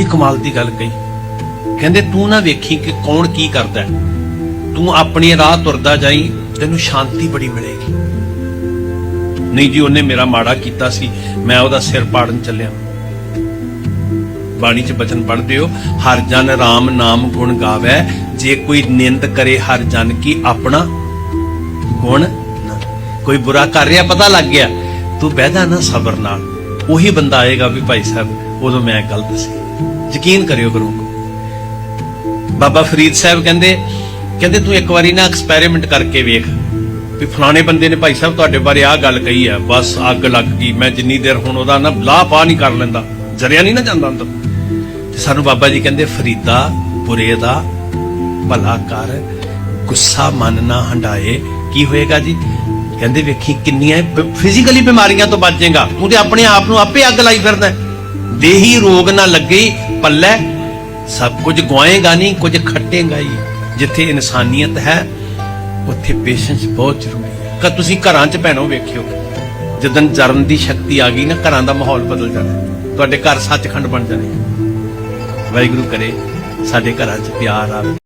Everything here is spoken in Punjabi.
ਬੜੀ ਕਮਾਲ ਦੀ ਗੱਲ ਕਹੀ। ਕਹਿੰਦੇ, ਤੂੰ ਨਾ ਵੇਖੀ ਕਿ ਕੌਣ ਕੀ ਕਰਦਾ ਤੂੰ ਆਪਣੇ ਰਾਹ ਤੁਰਦਾ ਜਾਈ, ਤੈਨੂੰ ਸ਼ਾਂਤੀ ਬੜੀ ਮਿਲੇਗੀ। ਨਹੀਂ ਜੀ, ਉਹਨੇ ਮੇਰਾ ਮਾੜਾ ਕੀਤਾ ਸੀ। ਮੈਂ ਉਹਦਾ ਸਿਰ ਪਾੜਨ ਚੱਲਿਆ। ਬਾਣੀ ਚ ਬਚਨ ਪੜ੍ਹਦੇ ਹੋ, ਹਰ ਜਨ RAM ਨਾਮ ਗੁਣ ਗਾਵੇ। ਜੇ ਕੋਈ ਨਿੰਦ ਕਰੇ ਹਰ ਜਨ ਕੀ ਆਪਣਾ ਗੁਣ ਨਾ। ਕੋਈ ਬੁਰਾ ਕਰ ਰਿਹਾ, ਪਤਾ ਲੱਗ ਗਿਆ। ਤੂੰ ਬਹਿਦਾ ਨਾ ਸਬਰ ਨਾਲ। ਉਹੀ ਬੰਦਾ ਆਏਗਾ ਵੀ ਭਾਈ ਸਾਹਿਬ, ਉਦੋਂ ਮੈਂ ਗਲਤ ਸੀ। ਯਕੀਨ ਕਰਿਓ ਗੁਰੂ ਬਾਬਾ ਫਰੀਦ ਸਾਹਿਬ ਕਹਿੰਦੇ ਕਹਿੰਦੇ ਤੂੰ ਇੱਕ ਵਾਰੀ ਨਾ ਐਕਸਪੈਰੀਮੈਂਟ ਕਰਕੇ ਵੇਖ ਵੀ ਫਲਾਣੇ ਬੰਦੇ ਨੇ ਭਾਈ ਸਾਹਿਬ ਤੁਹਾਡੇ ਬਾਰੇ ਆਹ ਗੱਲ ਕਹੀ ਹੈ, ਬਸ ਅੱਗ ਲੱਗ ਗਈ, ਮੈਂ ਜਿੰਨੀ ਦੇਰ ਹੁਣ ਉਹਦਾ ਨਾ ਲਾਹ ਪਾ ਨਹੀਂ ਕਰ ਲੈਂਦਾ, ਜਰਿਆ ਨਹੀਂ ਨਾ ਜਾਂਦਾ ਅੰਦਰ। ਤੇ ਸਾਨੂੰ ਬਾਬਾ ਜੀ ਕਹਿੰਦੇ, ਫਰੀਦਾ, ਬੁਰੇ ਦਾ ਭਲਾ ਕਰ, ਗੁੱਸਾ ਮਨ ਨਾ ਹੰਡਾਏ। ਕੀ ਹੋਏਗਾ ਜੀ? ਕਹਿੰਦੇ ਵੇਖੀ ਕਿੰਨੀਆਂ ਫਿਜ਼ੀਕਲੀ ਬਿਮਾਰੀਆਂ ਤੋਂ ਬਚ ਜਾਏਗਾ ਤੂੰ ਤੇ ਆਪਣੇ ਆਪ ਨੂੰ ਆਪੇ ਅੱਗ ਲਾਈ ਫਿਰਦਾ ਦੇਹੀ ਰੋਗ ਨਾ ਲੱਗੇ, ਪੱਲੇ, ਸਭ ਕੁਝ ਗਵਾਏਗਾ ਨਹੀਂ, ਕੁਝ ਖੱਟੇਗਾ ਹੀ। ਜਿੱਥੇ ਇਨਸਾਨੀਅਤ ਹੈ, ਉੱਥੇ ਪੇਸ਼ੈਂਸ ਬਹੁਤ ਜ਼ਰੂਰੀ ਹੈ। ਕਿ ਤੁਸੀਂ ਘਰਾਂ 'ਚ ਭੈਣੋ ਵੇਖਿਓ, ਜਦੋਂ ਜਰਨ ਦੀ ਸ਼ਕਤੀ ਆ ਗਈ ਨਾ, ਘਰਾਂ ਦਾ ਮਾਹੌਲ ਬਦਲ ਜਾਣਾ। ਤੁਹਾਡੇ ਘਰ ਸੱਚਖੰਡ ਬਣ ਜਾਣੇ। ਵਾਹਿਗੁਰੂ ਕਰੇ, ਸਾਡੇ ਘਰਾਂ 'ਚ ਪਿਆਰ ਆਵੇ।